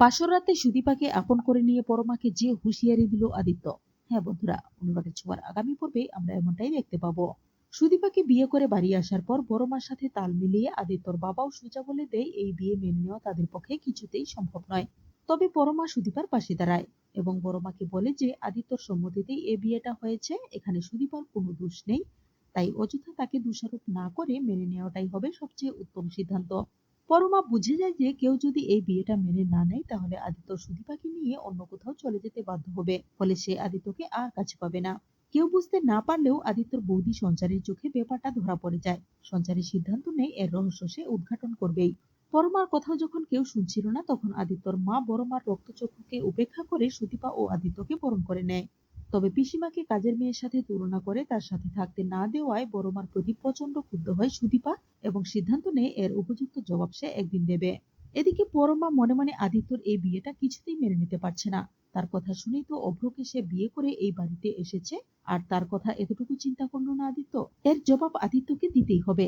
বাসর রাতে সুদীপাকে আপন করে নিয়ে পরমাকে যে হুঁশিয়ারি দিল আদিত্য। হ্যাঁ বন্ধুরা, অনুরাগের ছোঁয়ার আগামী পর্বে আমরা এমনটাই দেখতে পাবো। সুদীপাকে বিয়ে করে বাড়ি আসার পর বড় মার সাথে তাল মিলিয়ে আদিত্যর বাবাও সোজা বলে দেয়, এই বিয়ে মেনে নেওয়া তাদের পক্ষে কিছুতেই সম্ভব নয়। তবে পরমা সুদীপার পাশে দাঁড়ায় এবং বড় মাকে বলে যে, আদিত্যর সম্মতিতেই এই বিয়েটা হয়েছে, এখানে সুদীপার কোনো দোষ নেই। তাই অযথা তাকে দোষারোপ না করে মেনে নেওয়াটাই হবে সবচেয়ে উত্তম সিদ্ধান্ত। পরমা বুঝে যায় যে কেউ যদি এই বিয়েটা মেনে না নেয়, তাহলে আদিত্য সুদীপাকে নিয়ে অন্য কোথাও চলে যেতে বাধ্য হবে। ফলে সে আদিত্যকে আর কাছে পাবে না। কেউ বুঝতে না পারলেও আদিত্যর বৌদি সঞ্চারের চোখে ব্যাপারটা ধরা পড়ে যায়। সঞ্চারের সিদ্ধান্ত নেই এর রহস্য সে উদ্ঘাটন করবেই। পরমার কথা যখন কেউ শুনছিল না, তখন আদিত্যর মা বড়মার রক্তচক্ষুকে উপেক্ষা করে সুদীপা ও আদিত্যকে বরণ করে নেয়। তবে পিসিমাকে কাজের মেয়ের সাথে তুলনা করে তার সাথে থাকতে না দেওয়ায় বড়মার প্রতি প্রচণ্ড ক্ষুব্ধ হয় সুদীপা এবং সিদ্ধান্ত নেয় এর উপযুক্ত জবাব সে একদিন দেবে। এদিকে পরমা মনে মনে আদিত্যর এই বিয়েটা কিছুতেই মেনে নিতে পারছে না। তার কথা শুনেই তো অভ্রকে সে বিয়ে করে এই বাড়িতে এসেছে। আর তার কথা এতটুকু চিন্তা করল না আদিত্য? এর জবাব আদিত্যকে দিতেই হবে।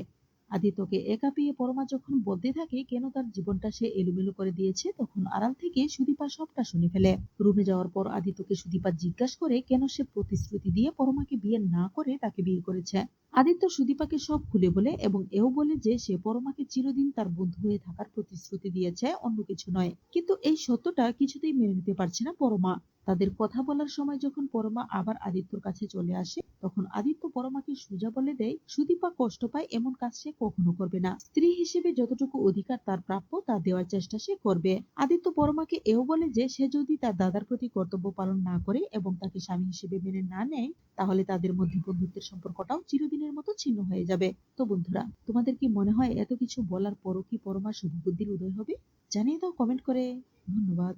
আদিত্যকে একা পেয়ে পরমা যখন বলতে থাকে কেন তার জীবনটা সে এলোমেলো করে দিয়েছে, তখন আড়াল থেকে সুদীপা সবটা শুনে ফেলে। রুমে যাওয়ার পর আদিত্যকে সুদীপা জিজ্ঞাসা করে কেন সে প্রতিশ্রুতি দিয়ে পরমাকে বিয়ে না করে তাকে বিয়ে করেছে। আদিত্য সুদীপাকে সব খুলে বলে এবং এও বলে যে সে পরমাকে চিরদিন তার বন্ধু হয়ে থাকার প্রতিশ্রুতি দিয়েছে, অন্য কিছু নয়। কিন্তু এই সত্যটা কিছুতেই মেনে নিতে পারছে না পরমা। তাদের কথা বলার সময় যখন পরমা আবার আদিত্যর কাছে চলে আসে, তখন আদিত্য পরমাকে সুজা বলে দেয়, সুদীপা কষ্ট পায়, এমন কাজ সে কখনো করবে না। স্ত্রী হিসেবে যতটুকু অধিকার তার প্রাপ্য, তা দেওয়ার চেষ্টা সে করবে। আদিত্য পরমাকে এও বলে যে, সে যদি তার দাদার প্রতি কর্তব্য পালন না করে এবং তাকে স্বামী হিসেবে মেনে না নেয়, তাহলে তাদের মধ্যে বন্ধুত্বের সম্পর্কটাও চিরদিনের মতো ছিন্ন হয়ে যাবে। তো বন্ধুরা, তোমাদের কি মনে হয় এত কিছু বলার পরও কি পরমা শুভবুদ্ধির উদয় হবে? জানিয়ে দাও কমেন্ট করে। ধন্যবাদ।